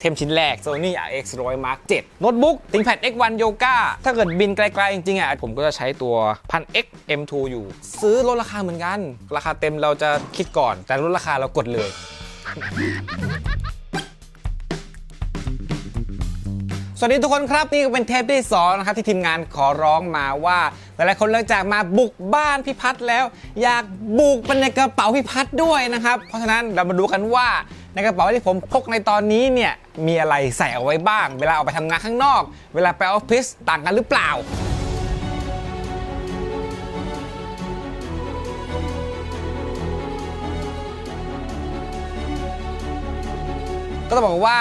เทมชิ้นแรก Sony RX 100 Mark 7โน้ตบุ๊ก ThinkPad X1 Yoga ถ้าเกิดบินไกลๆ จริงๆอะผมก็จะใช้ตัว 1000X M2 อยู่ ซื้อลดราคาเหมือนกัน ราคาเต็มเราจะคิดก่อน แต่ลดราคาเรากดเลย สวัสดีทุกคนครับนี่ก็เป็นเทปที่สองนะครับที่ทีมงานขอร้องมาว่าหลายๆคนหลังจากมาบุกบ้านพี่พัฒน์แล้ว อยากบุกไปในกระเป๋าพี่พัฒน์ด้วยนะครับเพราะฉะนั้นเรามาดูกันว่าในกระเป๋าที่ผมพกในตอนนี้เนี่ยมีอะไรใส่เอาไว้บ้าง เวลาออกไปทำงานข้างนอก เวลาไปออฟฟิศต่างกันหรือเปล่าก็ต้องบอกว่า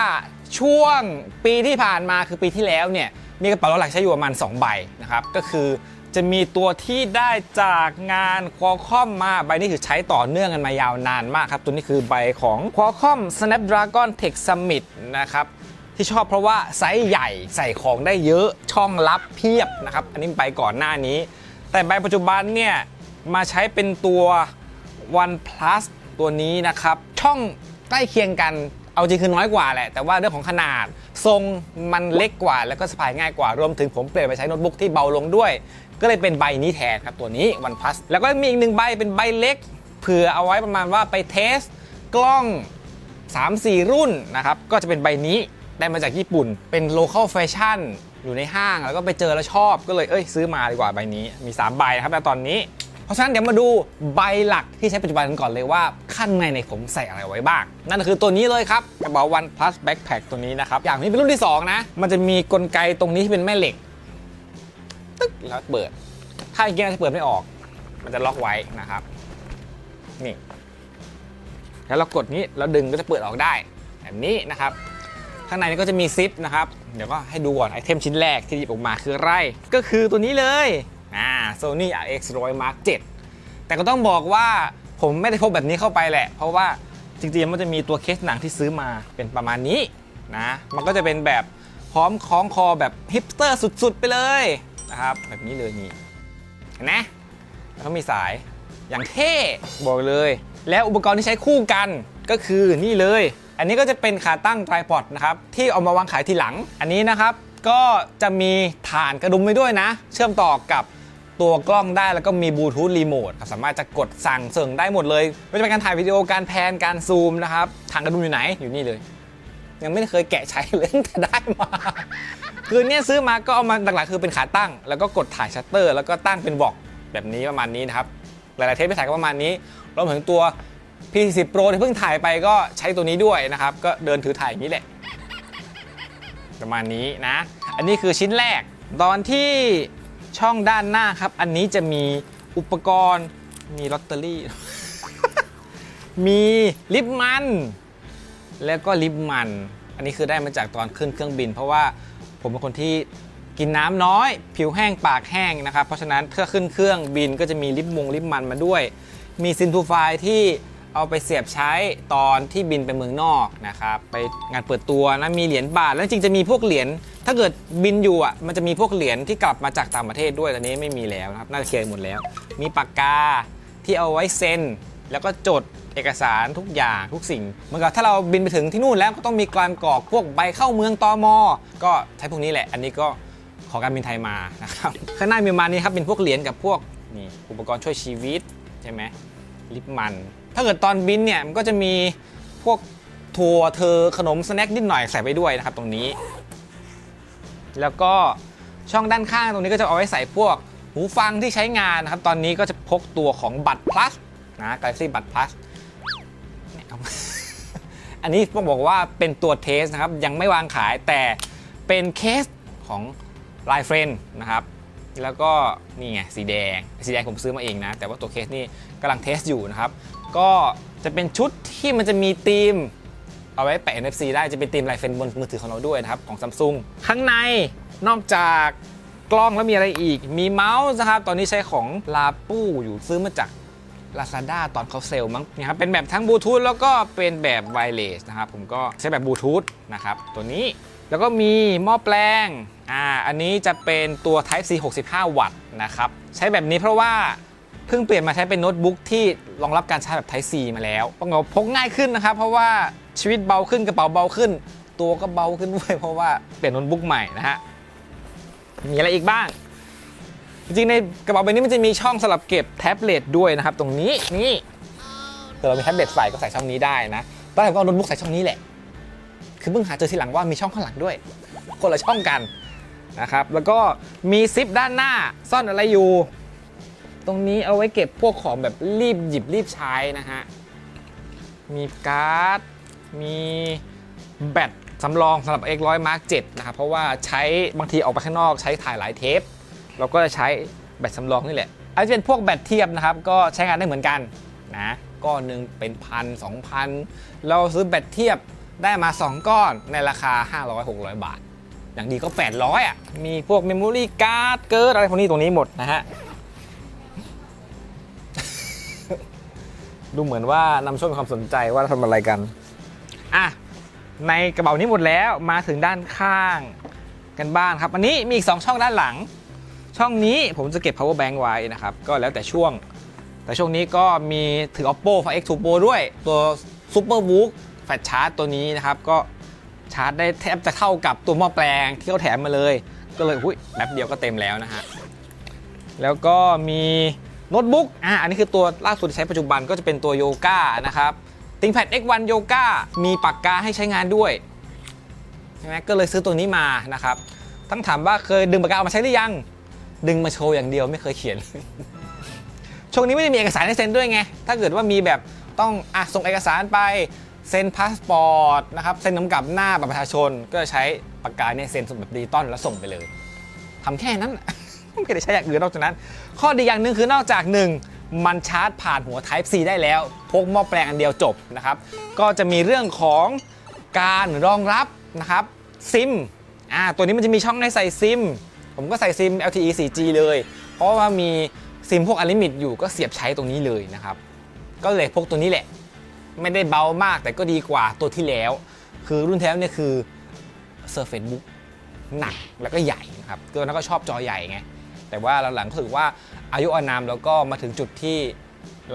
ช่วงปีที่ผ่านมาคือปีที่แล้วเนี่ยมีกระเป๋ารถหลักใช้อยู่ประมาณ2ใบนะครับก็คือจะมีตัวที่ได้จากงานควอคอมมาใบนี้คือใช้ต่อเนื่องกันมายาวนานมากครับ ตัวนี้คือใบของ Qualcomm Snapdragon Tech Summit นะครับที่ชอบเพราะว่าไซส์ใหญ่ใส่ของได้เยอะช่องลับเพียบนะครับ อันนี้ใบก่อนหน้านี้ แต่ใบปัจจุบันเนี่ยมาใช้เป็นตัว OnePlus ตัวนี้นะครับ ช่องใกล้เคียงกัน เอาจริงคือน้อยกว่าแหละ แต่ว่าเรื่องของขนาดทรงมันเล็กกว่า แล้วก็สะพายง่ายกว่ารวมถึงผมเปลี่ยนไปใช้โน้ตบุ๊กที่เบาลงด้วย ก็เลยเป็นใบนี้แทนครับตัวนี้ OnePlus แล้วก็มีอีกหนึ่งใบเป็นใบเล็กเผื่อเอาไว้ประมาณว่าไปเทสกล้อง 3-4 รุ่นนะครับก็จะเป็นใบนี้ได้มาจากญี่ปุ่น เป็น local fashion อยู่ในห้างแล้วก็ไปเจอแล้วชอบก็เลยเอ้ยซื้อมาดีกว่าใบนี้มี 3 ใบนะครับแต่ตอนนี้ เพราะฉะนั้นเดี๋ยวมาดูใบหลักที่ใช้ปัจจุบันกันก่อนเลยว่าข้างในในผมใส่อะไรไว้บ้าง นั่นก็คือตัวนี้เลยครับกระเป๋า One Plus Backpack ตัวนี้นะครับ อย่างนี้เป็นรุ่นที่ 2 นะ มันจะมีกลไกตรงนี้ที่เป็นแม่เหล็ก ตึ๊กแล้วเปิด ถ้าอีกอย่างจะเปิดไม่ออก มันจะล็อกไว้นะครับ นี่ แล้วเรากดนี้แล้วดึงก็จะเปิดออกได้ แบบนี้นะครับข้างในนี้ก็จะมีซิปนะครับ เดี๋ยวก็ให้ดูก่อนไอเทมชิ้นแรกที่หยิบออกมาคืออะไร ก็คือตัวนี้เลย อ่า Sony RX 100 Mark 7แต่ก็ต้องบอกว่าผมไม่ได้พกแบบนี้เข้าไปแหละ เพราะว่าจริงๆมันจะมีตัวเคสหนังที่ซื้อมาเป็นประมาณนี้นะ มันก็จะเป็นแบบพร้อมคล้องคอแบบฮิปสเตอร์สุดๆ ไปเลยนะครับ แบบนี้เลยนี่เห็นไหมแล้วก็มีสายอย่างเท่บอกเลย แล้วอุปกรณ์ที่ใช้คู่กันก็คือนี่เลย อันนี้ก็จะเป็นขาตั้งไตรพอดนะครับ ที่เอามาวางขายทีหลัง อันนี้นะครับ ก็จะมีฐานกระดุมไปด้วยนะ เชื่อมต่อกับ ตัวกล้องได้แล้วก็มีบลูทูธรีโมทครับสามารถจะกดสั่งเสริงได้หมดเลยไม่ว่าจะเป็นการถ่ายวิดีโอการแพนการซูมนะครับฐานกระดุมอยู่ไหนอยู่นี่เลย ยังไม่เคยแกะใช้เลยแต่ได้มาคือเนี่ยซื้อมาก็เอามาหลักๆคือเป็นขาตั้ง แล้วก็กดถ่ายชัตเตอร์ แล้วก็ตั้งเป็นบอกแบบนี้ประมาณนี้นะครับหลายๆเทปไปถ่ายก็ประมาณนี้รวมถึงตัว P40 Pro ที่เพิ่งถ่ายไปก็ใช้ตัวนี้ด้วยนะครับ ก็เดินถือถ่ายอย่างนี้แหละ ประมาณนี้นะ อันนี้คือชิ้นแรก ตอนที่ ช่องด้านหน้าครับ อันนี้จะมีอุปกรณ์มีลอตเตอรี่ มีลิปมัน แล้วก็ลิปมัน อันนี้คือได้มาจากตอนขึ้นเครื่องบิน เพราะว่าผมเป็นคนที่กินน้ำน้อย ผิวแห้งปากแห้งนะครับ เพราะฉะนั้นถ้าขึ้นเครื่องบินก็จะมีลิปมงลิปมันมาด้วย มีซินทูไฟที่ เอาไปเสียบใช้ตอนที่บินไปเมืองนอกนะครับไปงานเปิดตัวนะมีเหรียญบาทแล้วจริงจะมีพวกเหรียญถ้าเกิดบินอยู่อะมันจะมีพวกเหรียญที่กลับมาจากต่างประเทศด้วยตอนนี้ไม่มีแล้วนะครับน่าจะเคลียร์หมดแล้ว มีปากกาที่เอาไว้เซ็นแล้วก็จดเอกสารทุกอย่างทุกสิ่งเหมือนกับถ้าเราบินไปถึงที่นู่นแล้วก็ต้องมีการกรอกพวกใบเข้าเมืองตอมก็ใช้พวกนี้แหละ อันนี้ก็ขอการบินไทยมานะครับข้างหน้ามีมานี้ครับเป็นพวกเหรียญกับพวกนี่อุปกรณ์ช่วยชีวิตใช่ไหมลิปมัน ถ้าเกิดตอนบินเนี่ยมันก็จะมีพวกถั่วเธอขนมสแน็คนิดหน่อยใส่ไปด้วยนะครับตรงนี้ แล้วก็ช่องด้านข้างตรงนี้ก็จะเอาไว้ใส่พวกหูฟังที่ใช้งานนะครับ ตอนนี้ก็จะพกตัวของบัตร plus นะ Galaxy บัตร plus เนี่ยเอาอันนี้ต้องบอกว่าเป็นตัวเทสนะครับ ยังไม่วางขายแต่เป็นเคสของ l i เฟรนนะครับ แล้วก็นี่ไงสีแดง สีแดงผมซื้อมาเองนะ แต่ว่าตัวเคสนี่กำลังเทสอยู่นะครับ ก็จะเป็นชุดที่มันจะมีธีม เอาไว้แปะ NFC ได้จะเป็นธีมลายเฟนบนมือถือของเราด้วยนะครับ ของ Samsung ข้างในนอกจากกล้องแล้วมีอะไรอีก มีเมาส์นะครับ ตอนนี้ใช้ของลาปูอยู่ซื้อมาจาก Lazada ตอนเขาเซลล์มั้งนะครับเป็นแบบทั้งบลูทูธแล้วก็เป็นแบบไวเลสนะครับผมก็ใช้แบบบลูทูธนะครับตัวนี้แล้วก็มีหม้อแปลงอ่าอันนี้จะเป็นตัว Type C 65 วัตต์นะครับ ใช้แบบนี้เพราะว่า เพิ่งเปลี่ยนมาใช้เป็นโน้ตบุ๊กที่รองรับการใช้แบบ Type C มาแล้วต้องบอกพกง่ายขึ้นนะครับ เพราะว่าชีวิตเบาขึ้นกระเป๋าเบาขึ้น ตัวก็เบาขึ้นด้วยเพราะว่าเปลี่ยนโน้ตบุ๊กใหม่นะฮะมีอะไรอีกบ้าง จริงในกระเป๋าใบนี้มันจะมีช่องสำหรับเก็บแท็บเล็ตด้วยนะครับ ตรงนี้นี่เกิดเรามีแท็บเล็ตใส่ก็ใส่ช่องนี้ได้นะตอนแรกก็โน้ตบุ๊กใส่ช่องนี้แหละ คือเพิ่งหาเจอทีหลังว่ามีช่องข้างหลังด้วย คนละช่องกันนะครับ แล้วก็มีซิปด้านหน้าซ่อนอะไรอยู่ ตรงนี้เอาไว้เก็บพวกของแบบรีบหยิบรีบใช้นะฮะ มีการ์ด มีแบตสำรองสำหรับ X100 Mark 7นะครับ เพราะว่าใช้บางทีออกไปข้างนอกใช้ถ่ายหลายเทป เราก็จะใช้แบตสำรองนี่แหละอันนี้เป็นพวกแบตเทียบนะครับ ก็ใช้งานได้เหมือนกันนะก้อนหนึ่งเป็นพันสองพันเราซื้อแบตเทียบได้มา 2 ก้อนในราคา 500-600 บาท อย่างดีก็ 800 อะ มีพวกเมมโมรี่การ์ดเกิร์ดอะไรพวกนี้ตรงนี้หมดนะฮะ ดูเหมือนว่านำช่วงความสนใจว่าทำอะไรกัน อะ ในกระเป๋านี้หมดแล้วมาถึงด้านข้างกันบ้างครับ อันนี้มีอีก 2 ช่องด้านหลัง ช่องนี้ผมจะเก็บ power bank ไว้นะครับ ก็แล้วแต่ช่วง แต่ช่วงนี้ก็มีถือ oppo find x 2 pro ด้วย ตัว super book แฟลชชาร์จตัวนี้นะครับ ก็ชาร์จได้แทบจะเท่ากับตัวหม้อแปลงที่เขาแถมมาเลย ก็เลยหุ้ยแป๊บเดียวก็เต็มแล้วนะฮะ แล้วก็มี โน้ตบุ๊กอะอันนี้คือตัวล่าสุดที่ใช้ปัจจุบันก็จะเป็นตัวโยก a นะครับ ThinkPad X1 โยก a มีปากกาให้ใช้งานด้วยใช่ไหมก็เลยซื้อตัวนี้มานะครับต้องถามว่าเคยดึงปากกาออกมาใช้หรือยัง ดึงมาโชว์อย่างเดียวไม่เคยเขียน ช่วงนี้ไม่ได้มีเอกสารให้เซ็นด้วยไง ถ้าเกิดว่ามีแบบต้องอะส่งเอกสารไปเซ็นพาสปอร์ตนะครับเซ็นกำกับหน้าบัตรประชาชน ก็จะใช้ปากกาเนี่ยเซ็นสดแบบดิจิตอลแล้วส่งไปเลยทำแค่นั้น ไม่ได้ใช้อย่างอื่นนอกจากนั้น ข้อดีอย่างหนึ่งคือนอกจากหนึ่งมันชาร์จผ่านหัว Type C ได้แล้วพกหม้อแปลงอันเดียวจบนะครับก็จะมีเรื่องของการรองรับนะครับซิมอ่าตัวนี้มันจะมีช่องให้ใส่ซิม ผมก็ใส่ซิม LTE 4G เลย เพราะว่ามีซิมพวกอลิมิตอยู่ก็เสียบใช้ตรงนี้เลยนะครับ ก็เลยพกตัวนี้แหละ ไม่ได้เบามากแต่ก็ดีกว่าตัวที่แล้ว คือรุ่นแท้เนี่ยคือ Surface Book หนักแล้วก็ใหญ่นะครับตัวนั้นก็ชอบจอใหญ่ไง แต่ว่าหลังๆรู้สึกว่าอายุอานามแล้วก็มาถึงจุดที่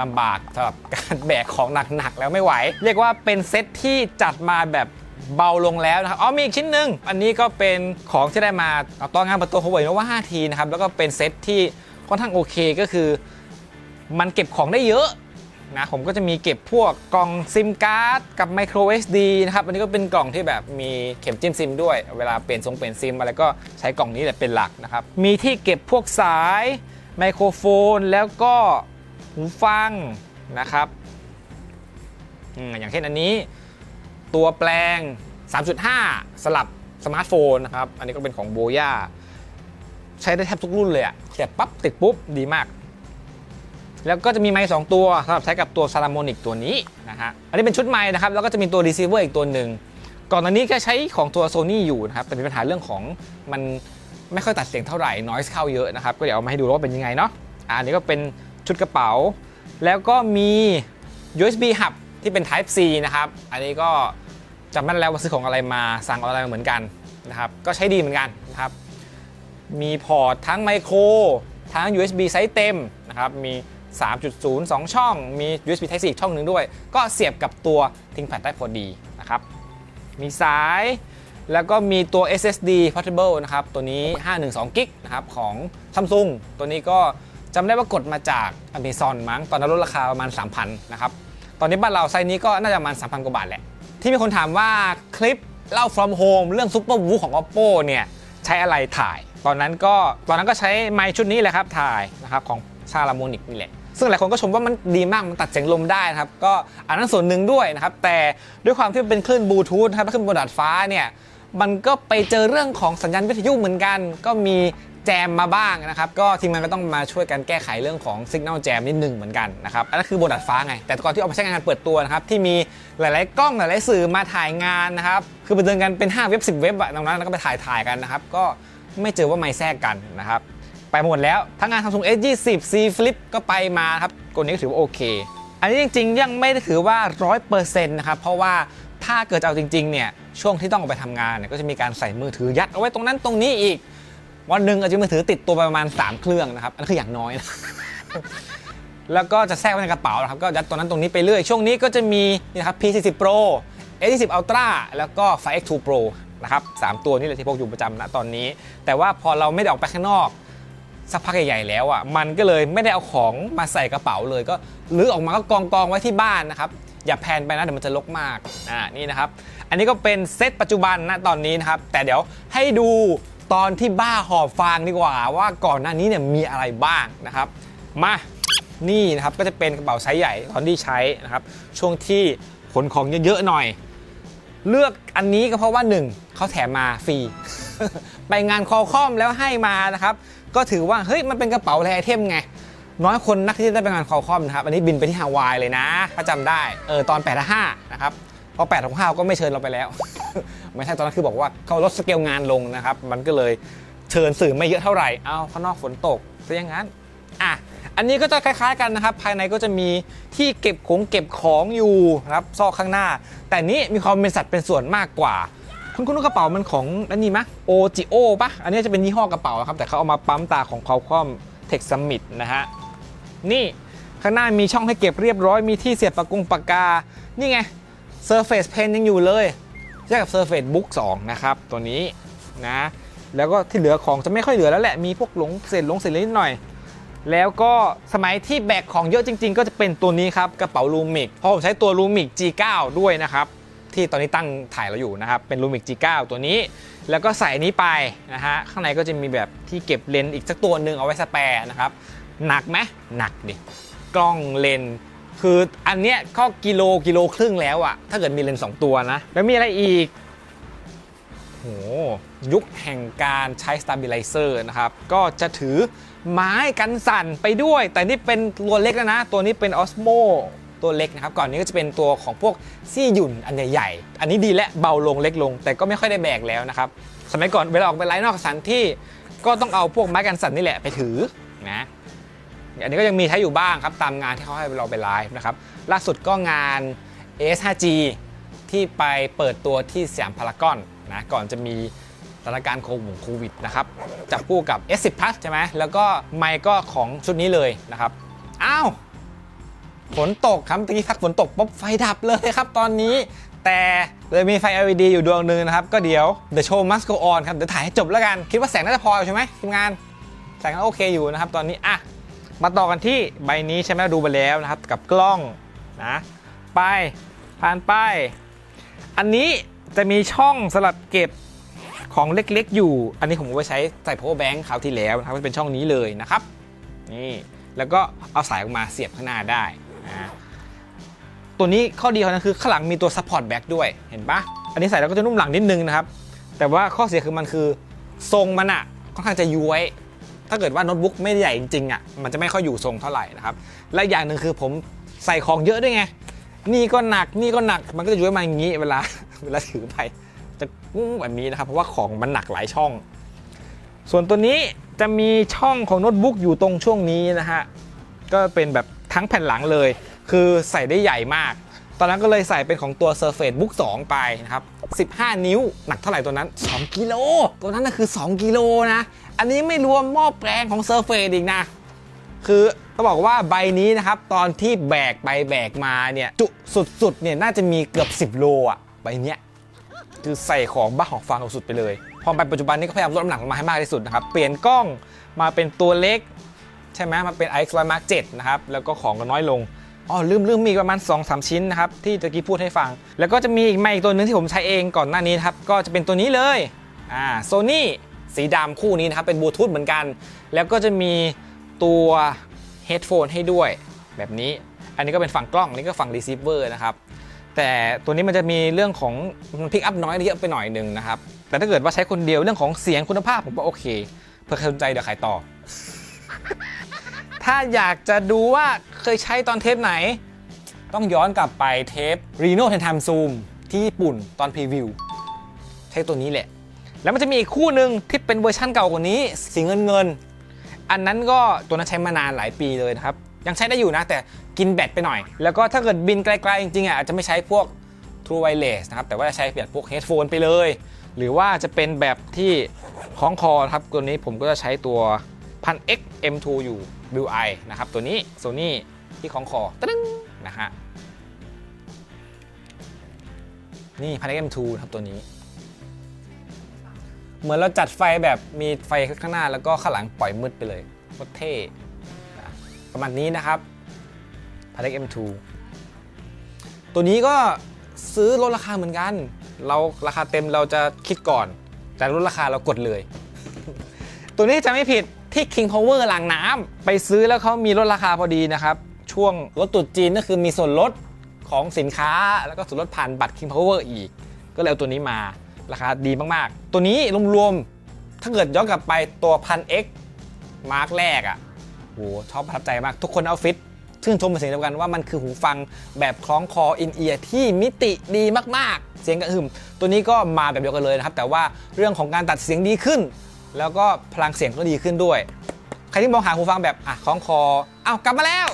ลำบากสำหรับการแบกของหนักๆแล้วไม่ไหว เรียกว่าเป็นเซตที่จัดมาแบบเบาลงแล้วนะครับ อ๋อ มีอีกชิ้นหนึ่ง อันนี้ก็เป็นของที่ได้มาเอาตอนงานประตูโฮเวิร์ดว่า 5 ทีนะครับ แล้วก็เป็นเซตที่ค่อนข้างโอเคก็คือ มันเก็บของได้เยอะ นะผมก็จะมีเก็บพวกกล่องซิมการ์ดกับ micro SD นะครับอันนี้ก็เป็นกล่องที่แบบมีเข็มจิ้มซิมด้วย เวลาเปลี่ยนทรงเปลี่ยนซิมอะไรก็ใช้กล่องนี้แหละเป็นหลักนะครับมีที่เก็บพวกสายไมโครโฟนแล้วก็หูฟังนะครับอืมอย่างเช่นอันนี้ตัวแปลง 3.5 สลับสมาร์ทโฟนนะครับ อันนี้ก็เป็นของโบย่าใช้ได้แทบทุกรุ่นเลยอะเสียบปั๊บติดปุ๊บดีมาก แล้วก็จะมีไมค์สองตัวสำหรับใช้กับตัวซา l ามนิกตัวนี้นะฮะอันนี้เป็นชุดไมค์นะครับแล้วก็จะมีตัว receiver อีกตัวหนึ่งก่อนหน้านี้ก็ใช้ของตัว Sony อยู่นะครับแต่มีปัญหาเรื่องของมันไม่ค่อยตัดเสียงเท่าไหร่ noise เข้าเยอะนะครับก็เดี๋ยวเอามาให้ดูว่าเป็นยังไงเนาะอันนี้ก็เป็นชุดกระเป๋า แล้วก็มี USB hub ที่เป็น Type C นะครับ อันนี้ก็จำไม่ได้แล้วว่าซื้อของอะไรมาสั่งออนไลน์มาเหมือนกันนะครับ ก็ใช้ดีเหมือนกันนะครับ มีพอร์ตทั้งไมโคร ทั้ง USB ไซส์เต็มนะครับ มี 3.0 2 ช่อง มี USB Type C อีกช่องหนึ่งด้วย ก็เสียบกับตัว ThinkPad ได้พอดีนะครับ มีสาย แล้วก็มีตัว SSD Portable นะครับ ตัวนี้ 512กิกนะครับของ Samsung ตัวนี้ก็จำได้ว่ากดมาจาก Amazon มั้ง ตอนนั้นลดราคาประมาณ 3,000 นะครับ ตอนนี้บ้านเราไซส์นี้ก็น่าจะประมาณ 3,000 กว่าบาทแหละ ที่มีคนถามว่าคลิปเล่า from home เรื่อง Super w o o ของ Oppo เนี่ยใช้อะไรถ่าย ตอนนั้นก็ตอนนั้นก็ใช้ไมค์ชุดนี้แหละครับถ่ายนะครับของชาลามอนิกนี่แหละ ซึ่งหลายคนก็ชมว่ามันดีมากมันตัดเสียงลมได้นะครับก็อันนั้นส่วนหนึ่งด้วยนะครับแต่ด้วยความที่เป็นคลื่นบลูทูธนะครับขึ้นบนดาดฟ้าเนี่ยมันก็ไปเจอเรื่องของสัญญาณวิทยุเหมือนกัน ก็มีแจมมาบ้างนะครับ ก็ทีมงานก็ต้องมาช่วยกันแก้ไขเรื่องของสัญญาณแจมนิดหนึ่งเหมือนกันนะครับอันนั้นคือบนดาดฟ้าไง แต่ก่อนที่ออกมาใช้งานเปิดตัวนะครับ ที่มีหลาย ๆ กล้องหลาย ๆ สื่อมาถ่ายงานนะครับ คือไปเดินกันเป็น 5 เว็บ 10 เว็บอะตรงนั้นแล้วก็ไปถ่ายถ่ายกันนะครับ ก็ไม่เจอว่าไม่แทรกกันนะครับ ไปหมดแล้ว ทั้งงาน Samsung S20 C Flip ก็ไปมาครับกดนี้ถือว่าโอเค อันนี้จริง ๆ ยังไม่ได้ถือว่า 100%นะครับ เพราะว่าถ้าเกิดจะเอาจริง ๆ เนี่ย ช่วงที่ต้องออกไปทำงานเนี่ยก็จะมีการใส่มือถือยัดเอาไว้ตรงนั้นตรงนี้อีก วันหนึ่งอาจจะมือถือติดตัวไปประมาณ 3 เครื่องนะครับ อันนนคืออย่างน้อยนะแล้วก็จะแทรกไว้ในกระเป๋านะครับ ก็ยัดตรงนั้นตรงนี้ไปเรื่อย ช่วงนี้ก็จะมีนี่ครับ P40 Pro A20 Ultra แล้วก็ Fire X2 Pro นะครับสามตัวนี้เลยที่พกอยู่ประจำณตอนนี้ แต่ว่าพอเราไม่ได้ออกไปข้างนอก สักพักใหญ่ๆแล้วอะมันก็เลยไม่ได้เอาของมาใส่กระเป๋าเลย ก็ลื้อออกมาก็กองกองๆไว้ที่บ้านนะครับอย่าแพนไปนะเดี๋ยวมันจะลกมากอ่านี่นะครับ อันนี้ก็เป็นเซตปัจจุบันนะตอนนี้นะครับ แต่เดี๋ยวให้ดูตอนที่บ้าหอบฟางดีกว่า ว่าก่อนหน้านี้เนี่ยมีอะไรบ้างนะครับ มานี่นะครับก็จะเป็นกระเป๋าไซส์ใหญ่ตอนที่ใช้นะครับ ช่วงที่ขนของเยอะๆหน่อย เลือกอันนี้ก็เพราะว่าหนึ่งเขาแถมมาฟรี ไปงานคอคอมแล้วให้มานะครับ ก็ถือว่าเฮ้ยมันเป็นกระเป๋าแรไอเทมไง น้อยคนนักที่จะได้ไปงานคอคอมนะครับ อันนี้บินไปที่ฮาวายเลยนะ ถ้าจำได้เออตอน8ปดห้านะครับพอ8ปดของห้าก็ไม่เชิญเราไปแล้ว ไม่ใช่ตอนนั้นคือบอกว่าเขาลดสเกลงานลงนะครับ มันก็เลยเชิญสื่อไม่เยอะเท่าไหร่เอาข้างนอกฝนตกซะอย่างนั้นอะอันนี้ก็จะคล้ายๆกันนะครับ ภายในก็จะมีที่เก็บของเก็บของอยู่นะครับซอกข้างหน้า แต่นี้มีความเป็นสัตว์เป็นส่วนมากกว่า คุณคุณกระเป๋ามันของอันนี้มะโอจิโอปะอันนี้จะเป็นยี่ห้อกระเป๋าครับแต่เขาเอามาปั๊มตาของเขาคอมเทคซัมมิตนะฮะนี่ข้างหน้ามีช่องให้เก็บเรียบร้อยมีที่เสียบปากกงปากกา นี่ไง Surface Pen ยังอยู่เลยใช่กับ Surface Book 2 นะครับ ตัวนี้นะแล้วก็ที่เหลือของจะไม่ค่อยเหลือแล้วแหละมีพวกหลงเศษหลงเศษนิดหน่อย แล้วก็สมัยที่แบกของเยอะจริง ๆ ก็จะเป็นตัวนี้ครับกระเป๋าลูมิกเพราะผมใช้ตัวลูมิก G9 ด้วยนะครับ ที่ตอนนี้ตั้งถ่ายเราอยู่นะครับ เป็นลูมิก G9 ตัวนี้ แล้วก็ใส่นี้ไปนะฮะ ข้างในก็จะมีแบบที่เก็บเลนส์อีกสักตัวหนึ่งเอาไว้สแปร์นะครับ หนักไหมหนักดิ กล้องเลนส์คืออันเนี้ยก็กิโลกิโลครึ่งแล้วอะถ้าเกิดมีเลนส์สองตัวนะ แล้วมีอะไรอีกโหยุคแห่งการใช้ stabilizer นะครับ ก็จะถือไม้กันสั่นไปด้วย แต่นี่เป็นตัวเล็กแล้วนะ ตัวนี้เป็น Osmo ตัวเล็กนะครับ ก่อนนี้ก็จะเป็นตัวของพวกซี่หยุ่นอันใหญ่ๆ อันนี้ดีและเบาลงเล็กลง แต่ก็ไม่ค่อยได้แบกแล้วนะครับ สมัยก่อนเวลาออกไปไลฟ์นอกสถานที่ก็ต้องเอาพวกไม้กันสั่นนี่แหละไปถือนะอันนี้ก็ยังมีใช้อยู่บ้างครับตามงานที่เขาให้เราไปไลฟ์นะครับล่าสุดก็งาน S5G ที่ไปเปิดตัวที่สยามพารากอนนะก่อนจะมีสถานการณ์โควิดนะครับจับคู่กับ S10 Plus ใช่ไหมแล้วก็ไมค์ก็ของชุดนี้เลยนะครับ อ้าว ฝนตกครับตะกี้พักฝนตกปุ๊บไฟดับเลยครับตอนนี้ แต่เลยมีไฟ LED อยู่ดวงหนึ่งนะครับ ก็เดี๋ยว The Show Must Go On ครับเดี๋ยวถ่ายให้จบแล้วกัน คิดว่าแสงน่าจะพอใช่ไหมทีมงาน แสงก็โอเคอยู่นะครับ ตอนนี้อะมาต่อกันที่ใบนี้ใช่ไหมดูไปแล้วนะครับ กับกล้องนะไปผ่านไปอันนี้จะมีช่องสำหรับเก็บของเล็กๆอยู่ อันนี้ผมเอาไว้ใช้ใส่ power bank คราวที่แล้วนะครับเป็นช่องนี้เลยนะครับ นี่ แล้วก็เอาสายออกมาเสียบข้างหน้าได้ ตัวนี้ข้อดีของมันคือข้างหลังมีตัว support back ด้วยเห็นปะอันนี้ใส่แล้วก็จะนุ่มหลังนิดนึงนะครับ แต่ว่าข้อเสียคือมันคือทรงมันอะค่อนข้างจะย้วย ถ้าเกิดว่าโน้ตบุ๊กไม่ใหญ่จริงๆอะมันจะไม่ค่อยอยู่ทรงเท่าไหร่นะครับ และอีกอย่างหนึ่งคือผมใส่ของเยอะด้วยไง นี่ก็หนัก นี่ก็หนัก มันก็จะย้วยมาอย่างนี้เวลาเวลาถือไป จะกุ้งแบบนี้นะครับ เพราะว่าของมันหนักหลายช่อง ส่วนตัวนี้จะมีช่องของโน้ตบุ๊กอยู่ตรงช่วงนี้นะฮะ ก็เป็นแบบ ทั้งแผ่นหลังเลย คือใส่ได้ใหญ่มาก ตอนนั้นก็เลยใส่เป็นของตัว Surface Book 2 ไปนะครับ 15 นิ้ว หนักเท่าไหร่ตัวนั้น 2 กิโล ตัวนั้นนะคือ 2 กิโลนะ อันนี้ไม่รวมหม้อแปลงของ Surface อีกนะ คือต้องบอกว่าใบนี้นะครับ ตอนที่แบกไปแบกมาเนี่ย จุสุดๆเนี่ยน่าจะมีเกือบ 10 โลอะใบเนี้ยคือใส่ของบ้าของฟางสุดไปเลย พอไปปัจจุบันนี้ก็พยายามลดน้ำหนักลงมาให้มากที่สุดนะครับ เปลี่ยนกล้องมาเป็นตัวเล็ก ใช่ไหมมาเป็น iX Mark 7นะครับแล้วก็ของก็น้อยลงอ๋อลืมลืมมีประมาณ 2-3 ชิ้นนะครับที่ตะกี้พูดให้ฟัง แล้วก็จะมีอีกไมค์อีกตัวหนึงที่ผมใช้เองก่อนหน้านี้ครับก็จะเป็นตัวนี้เลยอ่าโซนี่สีดำคู่นี้นะครับเป็นบลูทูธเหมือนกัน แล้วก็จะมีตัวเฮดโฟนให้ด้วยแบบนี้ อันนี้ก็เป็นฝั่งกล้องนนี้ก็ฝั่งรีเซิร์เวอร์นะครับแต่ตัวนี้มันจะมีเรื่องของมันพิกอัพน้อยเยอะไปหน่อยหนึ่งนะครับแต่ถ้าเกิดว่าใช้คนเดียวเรื่องของเสียงคุณภาพผมว่าโอเค เพื่อใครสนใจเดี๋ยวขายต่อ ถ้าอยากจะดูว่าเคยใช้ตอนเทปไหน ต้องย้อนกลับไปเทป Reno 10 Time Zoom ที่ญี่ปุ่นตอนพรีวิว ใช้ตัวนี้แหละ แล้วมันจะมีอีกคู่หนึ่งที่เป็นเวอร์ชั่นเก่ากว่านี้ สีเงินเงิน อันนั้นก็ตัวนั้นใช้มานานหลายปีเลยนะครับ ยังใช้ได้อยู่นะ แต่กินแบตไปหน่อย แล้วก็ถ้าเกิดบินไกลๆจริงๆอะอาจจะไม่ใช้พวก True Wireless นะครับ แต่ว่าจะใช้แบบพวก headphone ไปเลย หรือว่าจะเป็นแบบที่คล้องคอครับ ตัวนี้ผมก็จะใช้ตัว 1000X M2 อยู่ Bill I นะครับ ตัวนี้ Sony ที่คล้องคอตึ้งนะฮะ นี่พัน M2 ครับตัวนี้ เหมือนเราจัดไฟแบบมีไฟข้างหน้าแล้วก็ข้างหลังปล่อยมืดไปเลยโคตรเท่ประมาณนี้นะครับพัน M2 ตัวนี้ก็ซื้อลดราคาเหมือนกัน เราราคาเต็มเราจะคิดก่อน แต่ลดราคาเรากดเลย ตัวนี้จะไม่ผิด ที่ King Power หลังน้ำไปซื้อแล้วเขามีลดราคาพอดีนะครับ ช่วงลดตรุษจีนก็คือมีส่วนลดของสินค้า แล้วก็ส่วนลดผ่านบัตร King Power อีก ก็เลยเอาตัวนี้มาราคาดีมากๆ ตัวนี้รวมๆ ถ้าเกิดย้อนกลับไปตัวพัน X มาร์กแรกอะ่ะโหชอบประทับใจมาก ทุกคนเอาฟิตชื่นชมเป็นเสียงเดียวกันว่ามันคือหูฟังแบบคล้องคออินเอียร์ที่มิติดีมากๆ เสียงกระหึ่ม ตัวนี้ก็มาแบบเดียวกันเลยนะครับ แต่ว่าเรื่องของการตัดเสียงดีขึ้น แล้วก็พลังเสียงก็ดีขึ้นด้วย ใครที่มองหาหูฟังแบบอะคล้องคออ้าวกลับมาแล้ว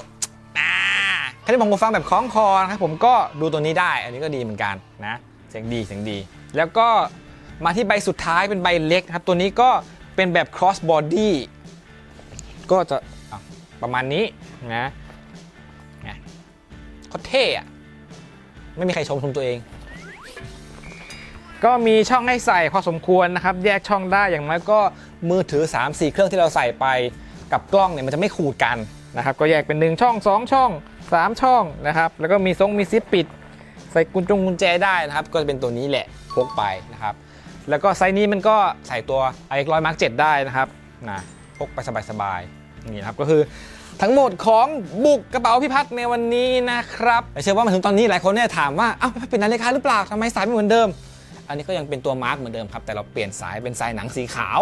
ใครที่มองหูฟังแบบคล้องคอนะครับผมก็ดูตัวนี้ได้ อันนี้ก็ดีเหมือนกันนะ เสียงดีเสียงดี แล้วก็มาที่ใบสุดท้ายเป็นใบเล็กครับ ตัวนี้ก็เป็นแบบ cross body ก็จะอะประมาณนี้นะนะเขาเท่อะไม่มีใครชมชมตัวเอง ก็มีช่องให้ใส่พอสมควรนะครับ แยกช่องได้อย่างน้อยก็มือถือ 3-4 เครื่องที่เราใส่ไปกับกล้องเนี่ยมันจะไม่ขูดกันนะครับ ก็แยกเป็น 1 ช่อง 2 ช่อง 3 ช่องนะครับ แล้วก็มีทรงมีซิปปิด ใส่กุญจงกุญแจได้นะครับ ก็จะเป็นตัวนี้แหละพกไปนะครับ แล้วก็ไซส์นี้มันก็ใส่ตัว i 1 0 0 Mark 7ได้นะครับนะพกไปสบายๆนี่นะครับก็คือทั้งหมดของบุกกระเป๋าพี่พัฒน์ในวันนี้นะครับเชื่อว่ามาถึงตอนนี้หลายคนเนี่ยถามว่าอ้าวพี่พัฒน์เป็นนาฬิกาหรือเปล่าทำไมสายไม่เหมือนเดิม อันนี้ก็ยังเป็นตัวมาร์กเหมือนเดิมครับ แต่เราเปลี่ยนสายเป็นสายหนังสีขาว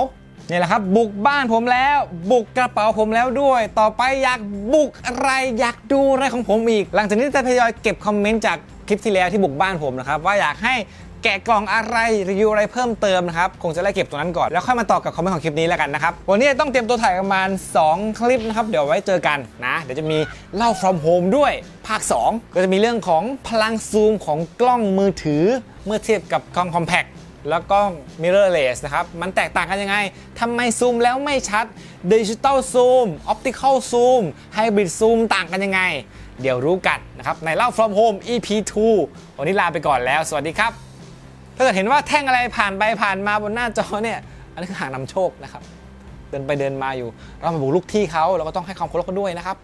นี่แหละครับ บุกบ้านผมแล้ว บุกกระเป๋าผมแล้วด้วย ต่อไปอยากบุกอะไรอยากดูอะไรของผมอีก หลังจากนี้จะทยอยเก็บคอมเมนต์จากคลิปที่แล้วที่บุกบ้านผมนะครับ ว่าอยากให้แกะกล่องอะไรรีวิวอะไรเพิ่มเติมนะครับ คงจะไล่เก็บตรงนั้นก่อน แล้วค่อยมาต่อกับคอมเมนต์ของคลิปนี้แล้วกันนะครับ วันนี้ต้องเตรียมตัวถ่ายประมาณ 2 คลิปนะครับ เดี๋ยวไว้เจอกันนะ เดี๋ยวจะมีเล่า from home ด้วย ภาค 2 ก็จะมีเรื่องของพลังซูมของกล้องมือถือ เมื่อเทียบกับกล้อง compact แล้วก็ mirrorless นะครับ มันแตกต่างกันยังไง ทำไมซูมแล้วไม่ชัด digital zoom optical zoom hybrid zoom ต่างกันยังไง เดี๋ยวรู้กันนะครับ ในเล่า from home EP 2 วันนี้ลาไปก่อนแล้ว สวัสดีครับ ถ้าเกิดเห็นว่าแท่งอะไรผ่านไปผ่านมาบนหน้าจอเนี่ย อันนี้คือหางนำโชคนะครับ เดินไปเดินมาอยู่ เรามาบุกลุกที่เขาเราก็ต้องให้ความเคารพเขาด้วยนะครับ